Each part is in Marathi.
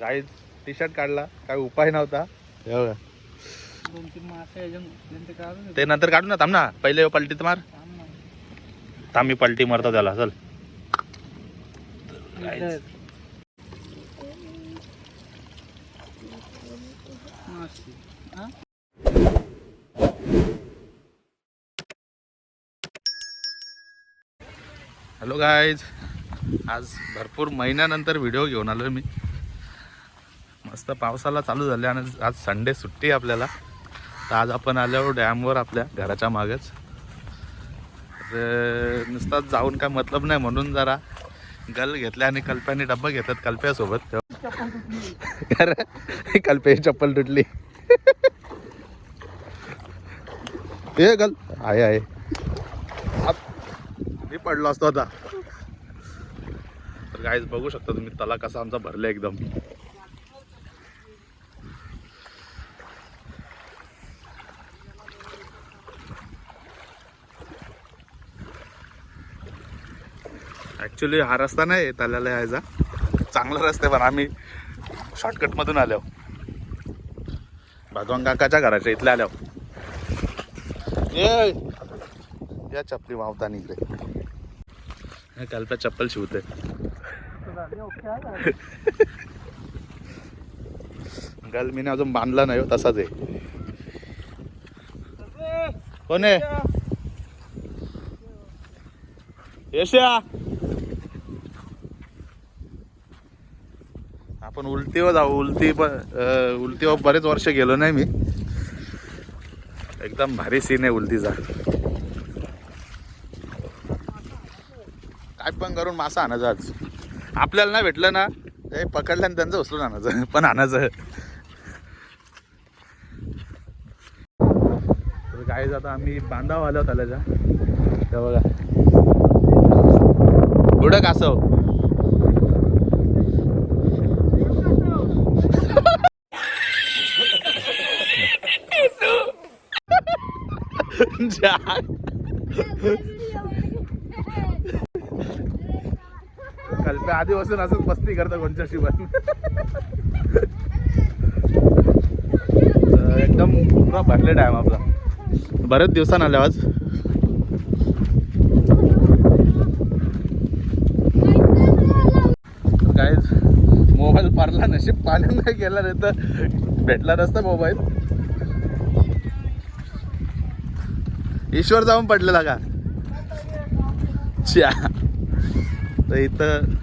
काही टी शर्ट काढला काय उपाय नव्हता. हे बघा. दोन तीन मासे याच्यात घुसले ते काढून ते नंतर काढू ना थांब ना. पहिले पलटीत मार. थांब मी पलटी मारतो त्याला. चल. मासे. हा? हॅलो गायज आज भरपूर महिन्यानंतर व्हिडिओ घेऊन आलो मी. मस्त पावसाला चालू झाले आणि आज संडे सुट्टी आहे आपल्याला. तर आज आपण आल्यावर डॅमवर आपल्या घराच्या मागेच. तर नुसताच जाऊन काय मतलब नाही म्हणून जरा गल घेतल्या आणि कल्प्याने डब्बा घेतात कल्प्यासोबत. अरे कल्प्याची चप्पल तुटली. ए गल. आहे आहे. मी पडलो असतो आता. तर काहीच बघू शकता तुम्ही तला कसा आमचा भरला एकदम. ऍक्च्युली हा रस्ता नाही तल्याला यायचा चांगला रस्ता पण आम्ही शॉर्टकट मधून आलो भगवान काकाच्या घराच्या इथल्या आलो ए या चपली वावतानी इकडे. हे कल्प्या चप्पल शिवते. गल मीने अजून बांधला नाही हो, तसाच आहे. कोण आहे? यशा आपण उलटीवर जाऊ उलटी पण उलटीवर बरेच वर्ष गेलो नाही मी. एकदम भारी सीन आहे उलटीचा. काय पण करून मासा आणायचा आज. आपल्याला नाही भेटलं ना ते पकडल्याने त्यांचं उचलून आणायचं पण आणायचं. काय आता आम्ही बांधाव आलो त्याला. बघा. पुढं कासव जा- कल्प्या आधीपासून असंच मस्ती करतं कोणच्याशी पण. एकदम पुरा भरले टाइम आपला. बरेच दिवसानं आले आज. काय मोबाईल पारला नशीब पाण्यात नाही गेला नाही तर भेटला नसता मोबाईल ईश्वर जाऊन पडलेला का? च्या. तर इथं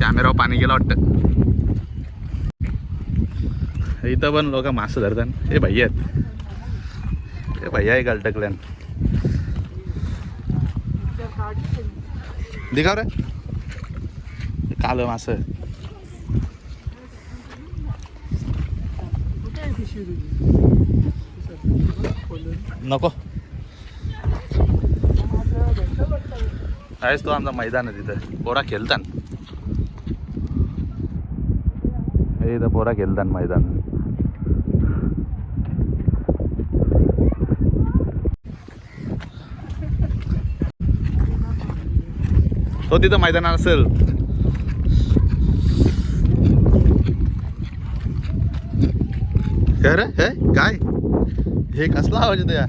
कॅमेरावर पाणी गेलं वाटतं. इथं पण लोक मासे धरतात. हे भैया आहेत. हे भैया आहे गलटकल्यान दिखाव रे. काल मास कुठे आहे पिशवी तुझी? खोलून. नको. आहेच तो आमचा मैदान आहे तिथं. पोरा खेळतान हे इथं पोरा खेळतान मैदान. तो तिथं मैदान असेल. काय हे काय? हे कसला आवाज येतो या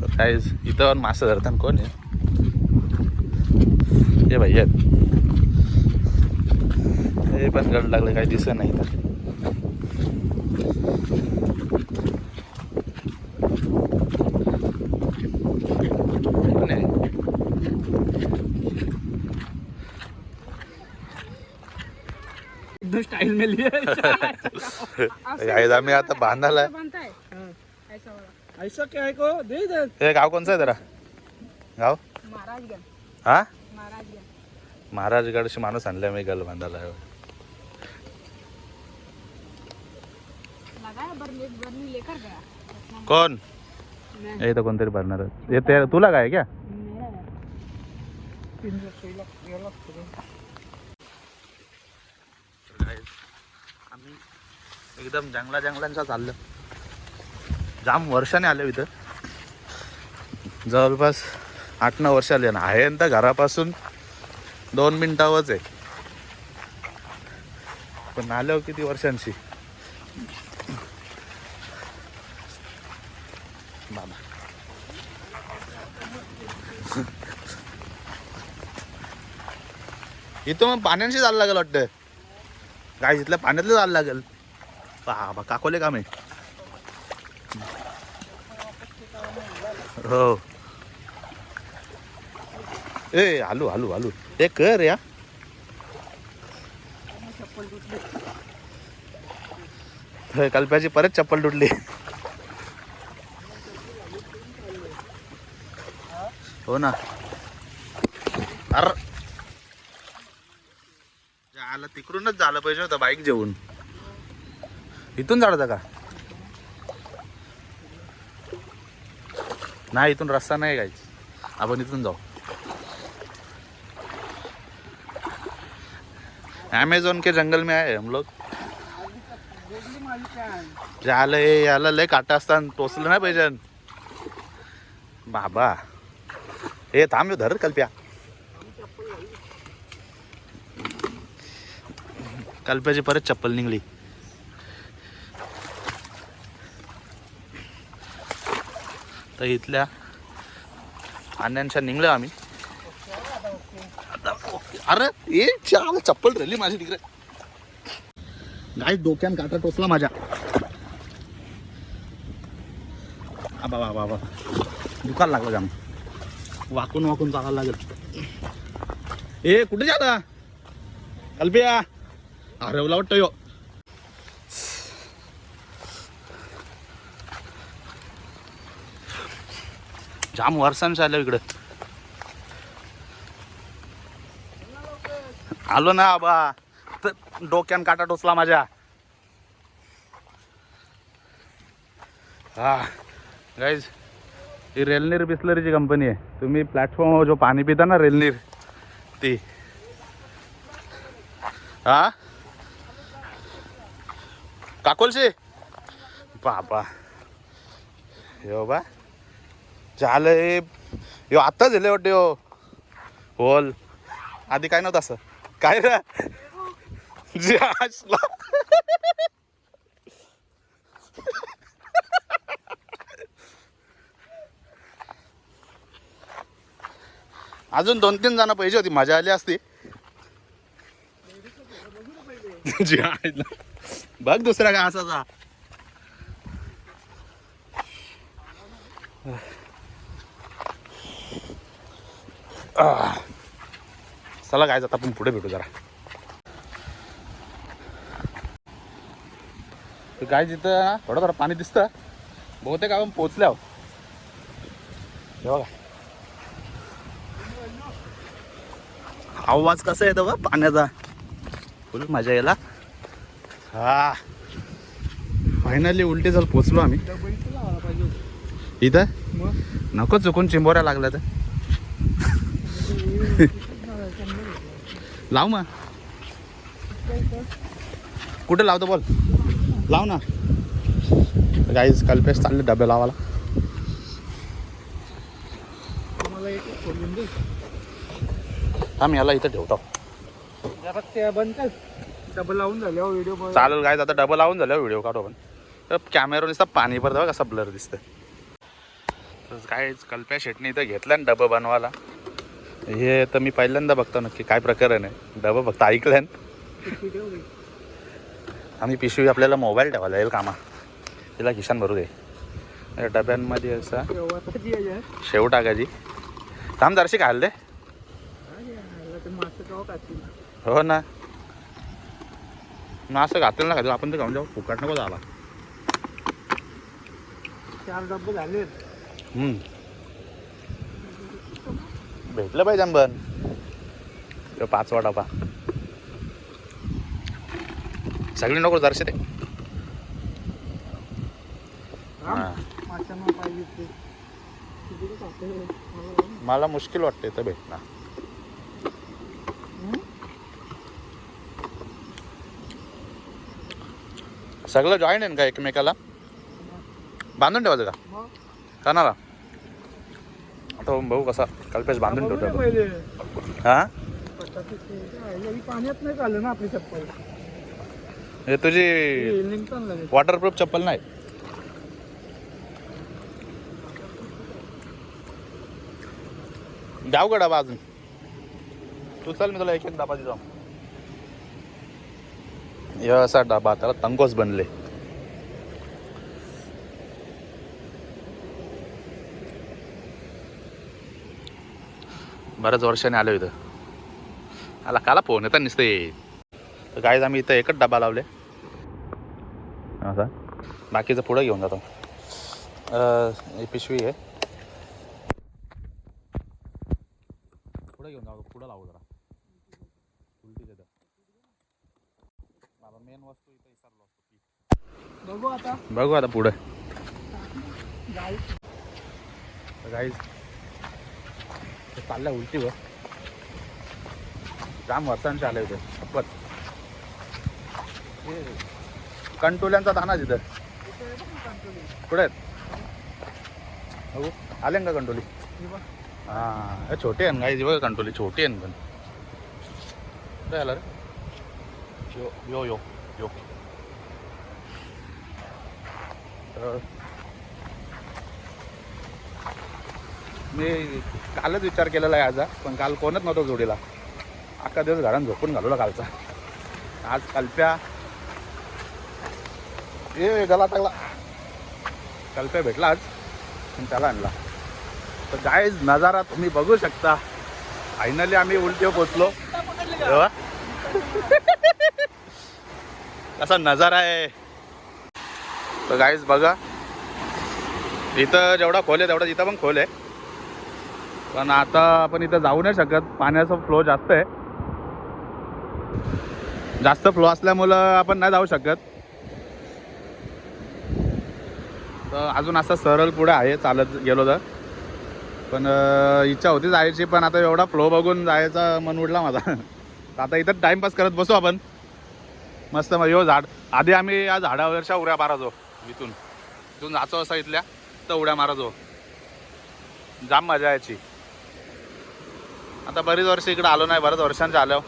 तर काय इथं मासा मासे धरताना कोण आहे? हे भाई हे पण गड लागले काही दिसत नाही तर कोण आहे? एकदम स्टाईल में लिए गाईज आम्ही आता बांधायला ऐसा क्या है. को दे दे हे गाव कोणचं आहे जरा? गाव? हा? महाराजगडशी माणूस आणलाय मी गल बांधायला. लगाया बरनी बरनी लेकर गया. कोण? हे कोणतरी भरणार हे ते तुला काय क्या मेरा है। तीन सोयला गेला आम्ही एकदम जंगला जंगलांचा चाललं. जाम वर्षाने आलो इथं. जवळपास आठ नऊ वर्ष आले. ना आहे तर घरापासून दोन मिनिटावरच आहे. पण आल्यावर किती वर्षांशी? बाबा. इथं मग पाण्याशी जायला लागेल वाटतं. काय इथल्या पाण्यातलं जायला लागेल. बा काकोले काम आहे हो ए आलू आलू आलू हे कर या होय, कल्प्याची परत चप्पल तुटली हो ना अर आलं तिकडूनच झालं पाहिजे होतं बाईक जेवून इथून जाड का? नाही इथून रस्ता नाही काहीच आपण इथून जाऊ. ॲमेझॉन के जंगल में आहे हम लोग. वेगळी झालं हे याला लय काटा असताना टोचलं नाही पाहिजे. बाबा. हे थांब धर कल्प्या. कल्प्याची परत चप्पल निघली. तर इथल्या पाण्यांच्या निघलो आम्ही. आता अरे ए चाल चप्पल राहिली माझी तिकडे. गाय डोक्यान काटा टोचला माझ्या. आबा बाबा बाबा दुकान लागलं जाम वाकून वाकून चालायला लागेल. ए कुठे जाता? कल्पिया. हरवला वाटतं यो हो. जाम वर्षांचं आलो इकडं. आलो ना आबा. तर डोक्यान काटा टोचला माझ्या. हा. गाईज ही रेलनीर बिस्लरीची कंपनी आहे. तुम्ही प्लॅटफॉर्मवर जो पाणी पिता ना रेलनीर ती. हा? काकोलशी? बाबा. हो बा. झालं यो आत्ता झाले वाटते हो बोल. आधी काय नव्हतं असं. काय रे? जे असला अजून दोन तीन जण पाहिजे होती मजा आली असती. जी बघ दुसरा काय असाचा चला काय जात आपण पुढे भेटू जरा. काय तिथं ना थोडं थोडं पाणी दिसतं. बहुतेक आपण हे बघा. आवाज कसा येतो बा पाण्याचा? फुल मजा यायला. हा. फायनली उलटी जर पोचलो आम्ही. इथं? नको चुकून चिंबोऱ्या लागल्या तर. लाव मग कुठे लावतो बोल. लाव ना. गाईज कल्पेश चालले डबे लावायला. आम्ही याला इथं ठेवतो. बंद डबल लावून झाल्यावर व्हिडिओ चालेल गाईज आता डबल लावून झालं व्हिडिओ काढू आपण. तर कॅमेरा दिसता पाणी पडतं बघा कसं ब्लर दिसतं तर काय कल्प्या शेटणी इथं घेतलं ना डबं बनवायला. हे तर मी पहिल्यांदा बघतो नक्की काय प्रकरण आहे डबं फक्त ऐकलं आम्ही पिशवी आपल्याला मोबाईल ठेवायला येईल कामा. तिला खिशान भरू दे. डब्यांमध्ये असा शेव टाकायची. थांब जराशी खायला दे. हो ना. मग असं घातलं ना का आपण तर खाऊन जाऊ. फुकट नको झाला चार डब्बे झाले. भेटलं पाहिजे तो पाचवा डबा सगळी नको दर्शक ते मला मुश्किल वाटते तर भेटणार सगळं जॉईन आहे ना का एकमेकाला? बांधून ठेवायचं का? करणारा आता भाऊ कसा कल्पेश बांधून ठेवतो. हा? पाण्यात नाही चाललं ना आपली चप्पल? हे तुझी वॉटरप्रूफ चप्पल नाही? द्याव का डबा अजून. तू चल मी तुला एक एक डबा देतो असा डबा त्याला तंगोस बनले. बऱ्याच वर्षाने आलो इथं. आला काला फोन येतात नुसते तर काय आम्ही इथं एकच डबा लावले. असा. बाकीचं पुढं घेऊन जातो. पिशवी आहे. पुढे घेऊन जाऊ पुढं लावू जरा. उलटी देतं. बाबा मेन वस्तू इथं विसरलो असतो बघू आता. बघू आता पुढे. गाई गाईज चालल्या उलटी व जाम वर्षांचे आले होते शपथ. हे. कंटोल्यांचा दाना तिथं. पुढे आहेत? बघू. आले ना का कंटोली? हां हे छोटे आहे ना गाईज बघा कंटोली छोटी आहे ना पण. काय आलं रे? यो यो यो यो. तर मी कालच विचार केलेला आहे आजा पण काल कोणच नव्हतं जोडीला. अख्खा दिवस घरात झोपून घालवला कालचा. आज कल्प्या. ए गला टाकला. कल्प्या भेटला आज पण त्याला आणला. तर गायज नजारा तुम्ही बघू शकता. फायनली आम्ही उलटे पोचलो. कसा नजारा आहे. तर गायज बघा. इथं जेवढा खोल आहे तेवढा इथं पण खोल आहे. पण आता आपण इथं जाऊ नाही शकत. पाण्याचा फ्लो जास्त आहे. जास्त फ्लो असल्यामुळं आपण नाही जाऊ शकत. तर अजून असं सरळ पुढे आहे चालत गेलो तर. पण इच्छा होती जायची पण आता एवढा फ्लो बघून जायचा मन उडला माझा. आता इथं टाइमपास करत बसू आपण. मस्त मग यो झाड. आधी आम्ही या झाडावरच्या उड्या मारायचो इथून. इथून जायचो असं इथल्या तर उड्या मारायचो. जाम मजा यायची. आता बरीच वर्ष इकडं आलो नाही बऱ्याच वर्षांचे आलो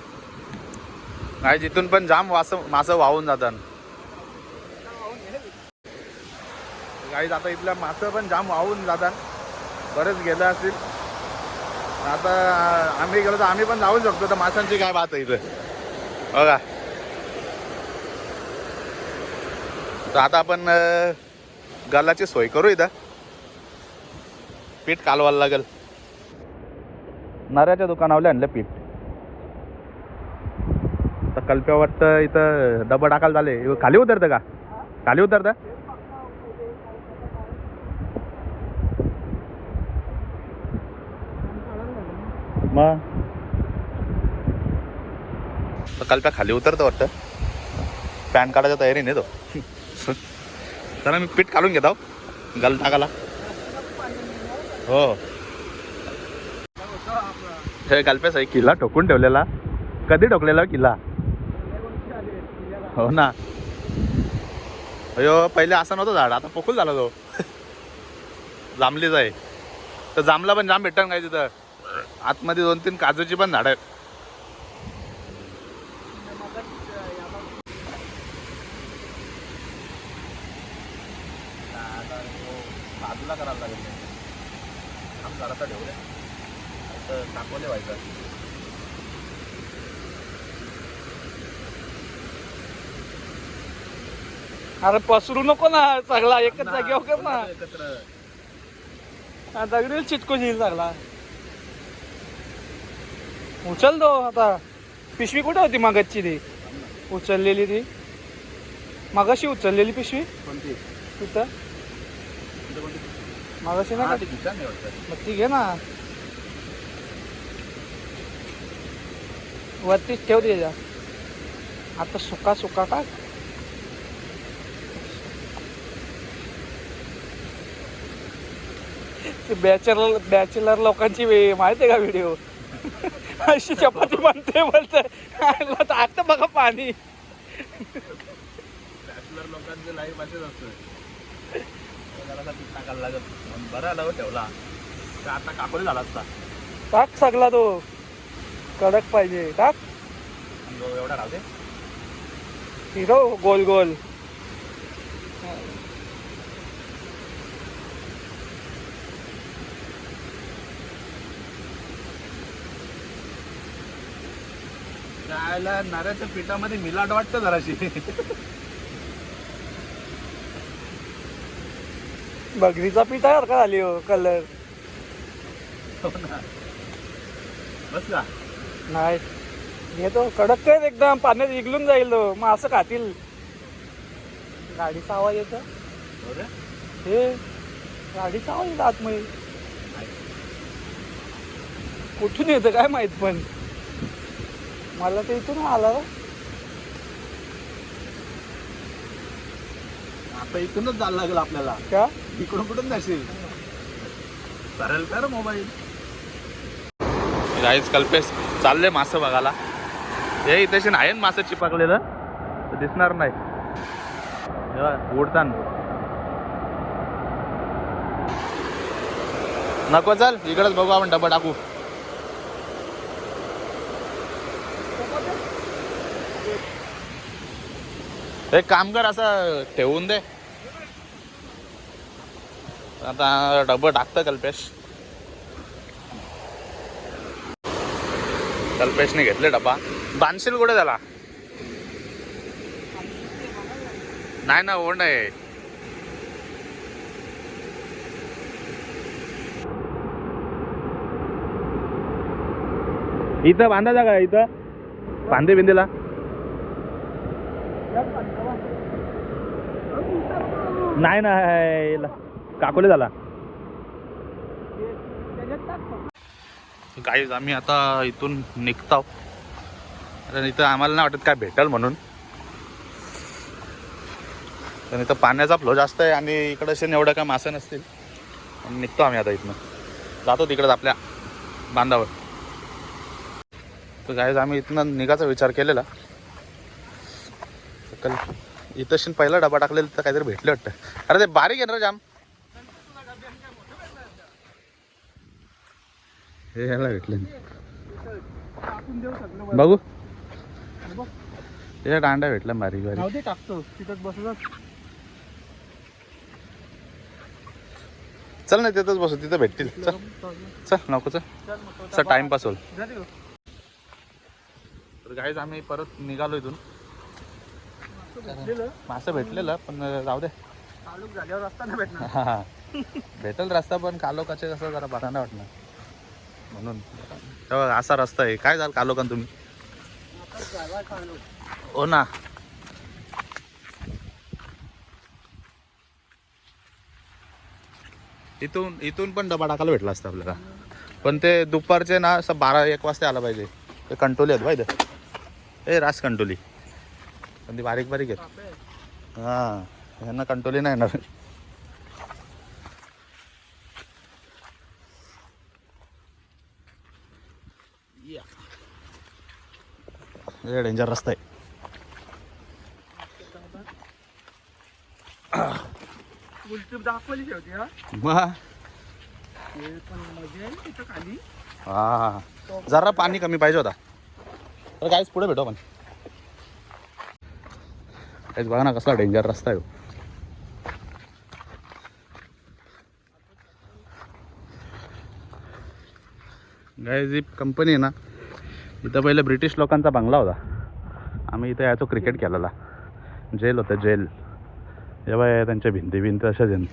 नाही जिथून पण जाम वास मासं वाहून जातात. काही आता इथल्या मासं पण जाम वाहून जातात. बरेच गेलं असतील. आता आम्ही गेलो तर आम्ही पण जाऊ शकतो. तर माशांची काय बात आहे इथे? बघा. तर आता आपण अं, गल्लाची सोय करू इथं. पीठ कालवायला लागेल. नाऱ्याच्या दुकानावले आणलं पीठ. तर कल्प्या वाटतं इथं डबं टाकायला झाले. खाली उतरतं का? खाली उतरतं? मग? तर कल्प्या खाली उतरतं वाटतं. पॅन कार्डाच्या नाही तो चला मी पीठ काढून घेतो. गल टाकाला हो. हे कालपेस आहे किल्ला ठोकून ठेवलेला. कधी ठोकलेला हो किल्ला? हो ना. अयो पहिले असं नव्हतं झाड आता पोकूल झाला तो. जांभलीच आहे. तर जांभला पण जाम भेटन काय तिथं. आतमध्ये दोन तीन काजूची पण झाड आहेत बाजूला करायला लागेल आम जरासा ठेवले दाखवले व्हायचं अरे पसरू नको ना सगळा एकच जागेवर कर ना. हा, दगडी चिटको येईल सगळा. उचल दो आता. पिशवी कुठे होती मागची ती? उचललेली ती. मागाशी उचललेली पिशवी? कोणती? तिथं? मागाशी नाही. का? मग ती घे ना. वरतीच ठेव त्याच्या. आता सुका सुका का बॅचलर बॅचलर लोकांची वे- माहिती आहे का व्हिडिओ अशी चपाती बनते बोलते आता बघा पाणी. बॅचलर लोकांचं लाईफ असेच असतं. जरासा पीठ टाकायला लागत पण बरं आलं हो ठेवला तर आता झाला असता. टाक सगळा तो. कडक पाहिजे. टाक. एवढा राहू दे. हिरो गोल गोल. जायला नारळाच्या पिठामध्ये मिलाट वाटतं जराशी. बगरीचा पिठा सारखा झाली हो कलर? बस का नाही. घेतो कडक काय एकदम पाण्यात इगलून जाईल तो. मग असं खातील. गाडीचा आवाज येतो. हे गाडीचा आवाज येतो आतमध्ये. कुठून येतं काय माहीत पण. मला ते इथून आला. आता इथूनच जायला लागेल आपल्याला. का? इकडून कुठून जाशील? चालेल कर मोबाईल गाईच कल्पेश चालले मासं बघायला. हे इथे आहे ना मासं चिपकलेलं. तर दिसणार नाही. उडताना. नको चल इकडंच बघू आपण डबा टाकू. एक काम कर असं ठेवून दे. आता डबं टाकतं कल्पेश. कल्पेशने घेतले डबा. बांधशील कुठे त्याला? नाही ना ओंड आहे इथं बांधायचा का इथं. बांधे बिंदेला. नाही ना काकोले झाला. गाईज आम्ही आता इथून निघतो. कारण इथं आम्हाला नाही वाटत काय भेटल म्हणून. तर इथं पाण्याचा फ्लो जास्त आहे आणि इकडं असे एवढं काय मासे नसतील. आणि निघतो आम्ही आता इथनं. जातो तिकडं आपल्या बांधावर. तर गाईज आम्ही इथनं निघायचा विचार केलेला. कल इथं शिन पहिला डबा टाकलेला तर काहीतरी भेटले वाटतं. अरे ते बारीक आहे ना जाम. हे ह्याला भेटले. बघू. हे दांडा भेटला बारीक बारीक. टाकतो तिथंच बसत चल ना तिथंच बसू तिथं भेटतील. चल. चल नको चल. चल टाइमपास होईल. तर गाईज आम्ही परत निघालो इथून. मासं भेटलेलं पण जाऊ दे. झाल्यावर रस्ता नाही भेटणार. हा, हा. भेटेल रस्ता पण कालोकाचे कसं जरा बरा नाही वाटणार. म्हणून. तेव्हा असा रस्ता आहे. काय झालं कालोकान तुम्ही? हो ना. इथून इथून पण डबा टाकायला भेटला असता आपल्याला. पण ते दुपारचे ना असं बारा एक वाजता आला पाहिजे. ते कंटोली आहेत पाहिजे ए रास कंटोली. पण ती बारीक बारीक आहेत. हां यांना कंटोली नाही येणार. डेंजर रस्ता आहे. दाखवली शेवटी हा? जरा पाणी कमी पाहिजे होता. तर काहीच पुढे भेटू आपण. काहीच बघा ना कसला डेंजर रस्ता आहे. हो. गाय जी कंपनी आहे ना इथं पहिले ब्रिटिश लोकांचा बंगला होता. आम्ही इथं यायचो क्रिकेट खेळायला. जेल होतं जेल. जेव्हा त्यांच्या भिंती भिंती अशाच आहेत.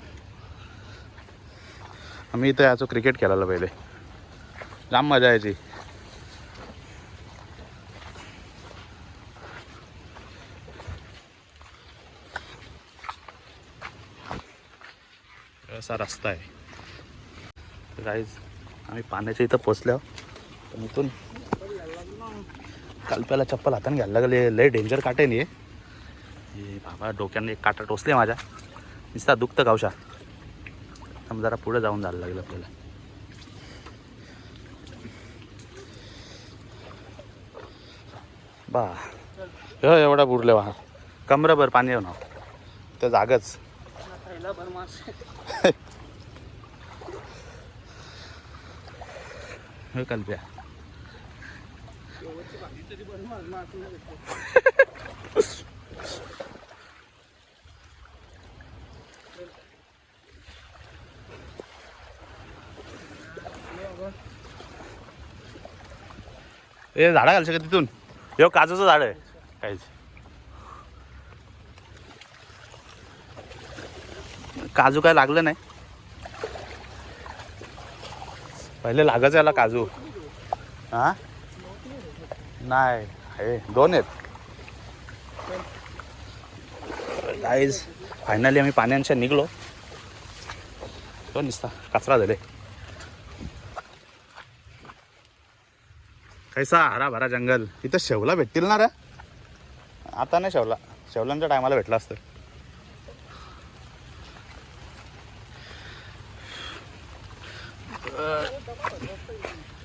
आम्ही इथं यायचो क्रिकेट खेळायला पहिले. जाम मजा यायची. असा रस्ता आहे. काहीच आम्ही पाण्याच्या इथं पोचल्यावर पण इथून कल्प्याला चप्पल हाताने घ्यायला लागले. लय डेंजर काटे नाही हे बाबा डोक्याने एक काटा टोचले माझ्या. नुसता दुखतं गावशा. जरा पुढे जाऊन जायला लागेल आपल्याला. बा. एवढा बुडले वा कमराभर पाणी येऊ ना त्या जागच. पहिला भर मास हे कल्प्या ए झाडा घालशे का तिथून. यो काजूचं झाड आहे. काहीच. काजू काय लागलं नाही. पहिले लागायचं याला काजू. हा? नाही हे दोन आहेत. गाईज फायनली आम्ही पाण्याच्या निघलो. तो निसता कचरा झाले. कैसा हरा भरा जंगल. इथं शेवला भेटतील ना रे? आता नाही शेवला. शेवलांच्या टायमाला भेटला असतं.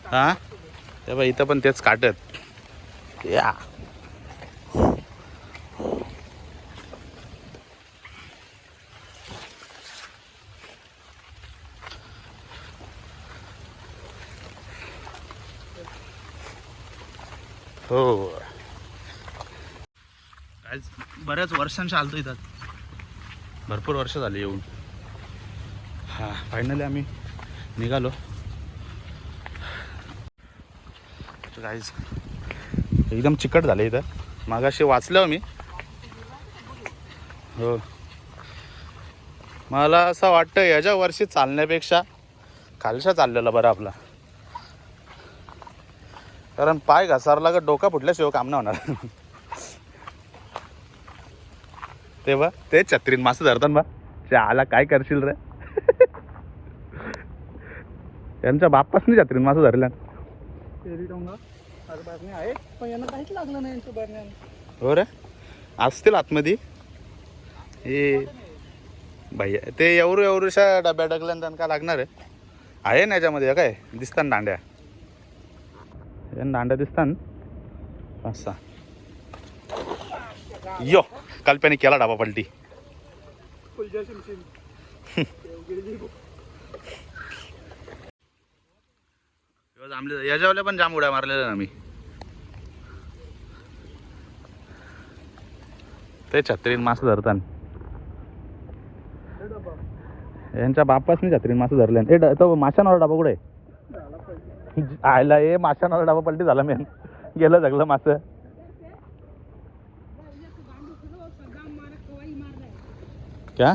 हा? बघ इथं पण तेच काटत. या. हो. आज बऱ्याच वर्षांच्या आलतो इथं. भरपूर वर्ष झाली येऊन. हा फायनली आम्ही निघालो. गाईज एकदम चिकट झाले इथं. मागाशी वाचलं मी. हो. मला असं वाटतं याच्या वर्षी चालण्यापेक्षा खालशा चाललेला बरं आपला. कारण पाय घसारला का डोका फुटल्याशिवाय काम नाही होणार. ते बा ते छत्रीन मासे धरतात बा आला काय करशील रे? यांच्या बाप्पासनी छत्रीन मासे धरल्या तेरी डोंगा अरे बातमी आहे पण यांना काहीच लागलं नाही यांच्या बरण्यानं हो रे. असतील आतमध्ये. हे भैया ते एवढं एवढ्याशा डब्या टाकल्यानं त्यांना काय लागणार आहे? आहे ना याच्यामध्ये काय? दिसतात दांड्या. दांड्या दिसतात असा. यो कल्प्याने केला डाबा पलटी. फुलच्या याच्यावल्या पण जाम उड्या मारलेल्या ना मी ते छत्रीन मासे धरताना. यांच्या बापासनी छत्रीन मासे धरले. ए तो माशांवर डाबा कुठे? आहे? आयला ए माशांवर डाबा पलटी झाला मी गेलं जगलं मासं. क्या?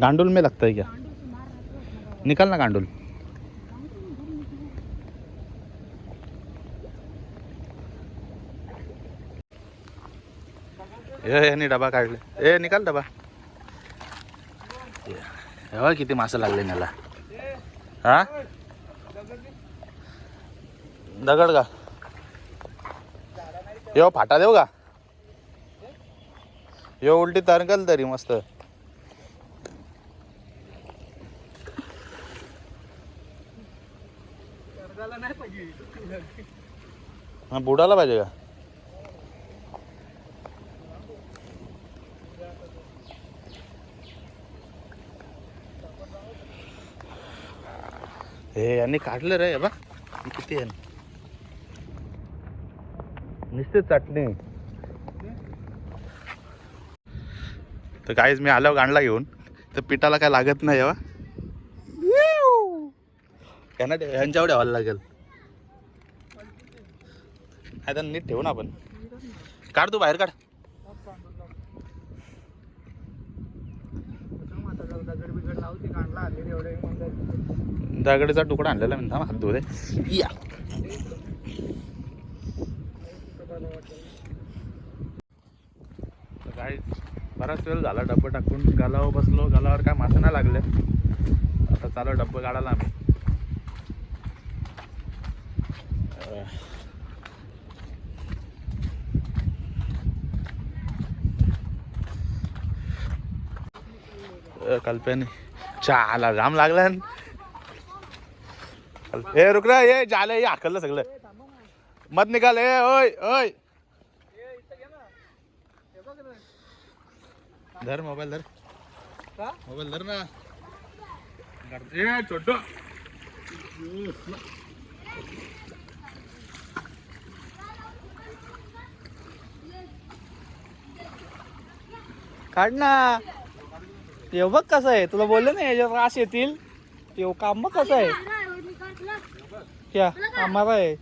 गांडूल में लगता है क्या? निकाल निकल ना गांडूल यांनी डबा काढले. ए निकाल डबा. हे किती मासे लागले त्याला हा? दगड का? यो फाटा देऊ का? यो उलटी तरंगल तरी मस्त. हा बुडाला पाहिजे का? हे यांनी काढलं रे हे बा किती आहे? नुसते चटणी. तर काहीच मी आल्यावर गांडला घेऊन. तर पिठाला काय लागत नाही बा यांना ठेव- यांच्यावर ठेवायला लागेल. नाही तर नीट ठेवू ना आपण. काढ तू बाहेर काढ. दगड दगडीचा तुकडा आणलेला म्हणता हात धुऊ दे. या. तर काय बराच वेळ झाला डब्बा टाकून गालावर बसलो. गालावर काय मासे नाही लागले. आता चालू डब्बा काढायला आम्ही. कल्पेने कल्प्याने चहाला जाम लागला हे रुक रे ये झालं हे आखलं सगळं. मत निकाल ए ओय ओय. धर मोबाईल धर. मोबाईल धर ना. ए छोटो. काढ ना. ते बघ कसं आहे. तुला बोललं ना याच्यावर राश येतील. ते काम बघ कसं आहे. क्या? हमारा है।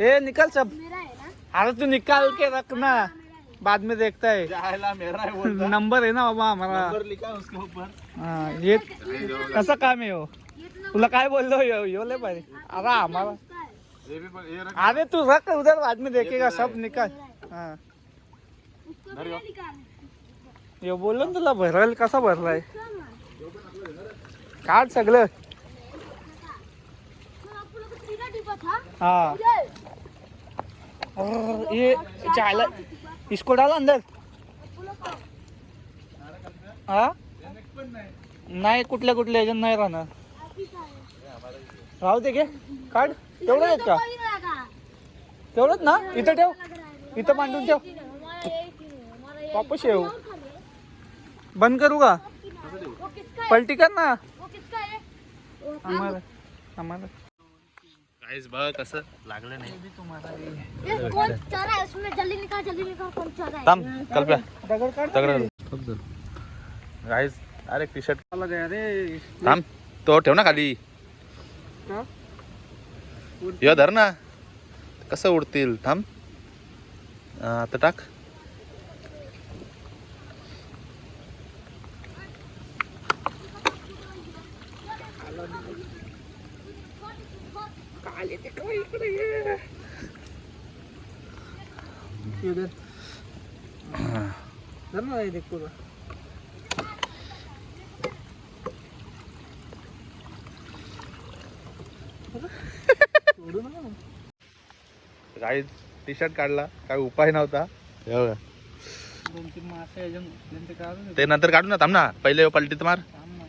ए निकल सब। अरे तू निकाल के रख ना बाद में देखता है। मेरा है बोलता. नंबर है ना बाबा हमारा। लिखा है उसके ऊपर। हाँ ये कसं काम आहे हो तुला काय बोललो यो यो ले भाई। अरे हमारा ये भी ये रख। अरे तू रख उधर बाद में देखेगा सब निकाल। हाँ। यो। बोललो ना तुला भरल कसा भरलाय काढ सगळं हाँ। और ये चाला इसको डाल अंदर। हा? नाही कुठल्या कुठल्या ह्याच्यात नाही राहणार राहू दे घे काढ तेवढं आहेत का? तेवढंच ना? इथं ठेव. इथं मांडून ठेव. वापस येऊ. बंद करू का? पलटी कर ना. आम्हाला आम्हाला काहीच बघ कसं लागलं नाही. जल्दी निकाल जल्दी निकाल कौन रहा है थांब कल्प्या. दगड काढ. दगड गाईज अरे टी शर्ट थांब तो ठेव ना खाली? यो धर ना. कसं उडतील? थांब. हा, आता टाक. इधर धर ना हे देख तुला सोडू नका ना. गाईज टी शर्ट काढला काय उपाय नव्हता हे बघा. दोन तीन मासे याच्यात त्यांचे काढून दे. ते नंतर काढू ना थांब ना पहिले पलटीत मार थांब ना.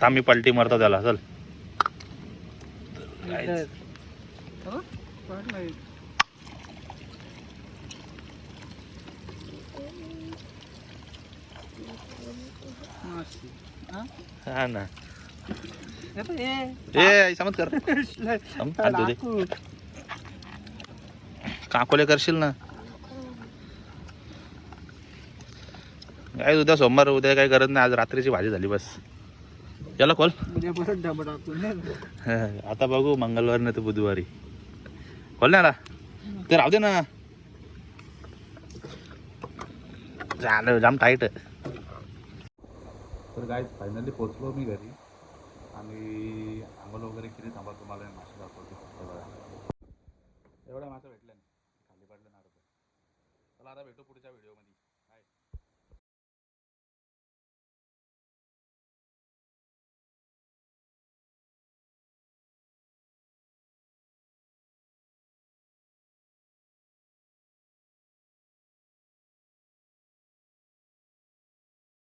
थांब मी पलटी मारतो त्याला चल. हो? हा? ना. ए कर. लाकूड. काकोले करशील ना काय उद्या सोमवार उद्या काही करत नाही आज रात्रीची भाजी झाली बस याला खोल उद्या परत डबा टाकून नाही का? आता बघू मंगळवार नाही तर बुधवारी. खोल ना याला. ते राहू दे ना. झालं जाम टाईट तर गाईज फायनली पोचलो मी घरी. आणि आंघोळ वगैरे केली थांबा तुम्हाला मासे दाखवतो. एवढ्या मासे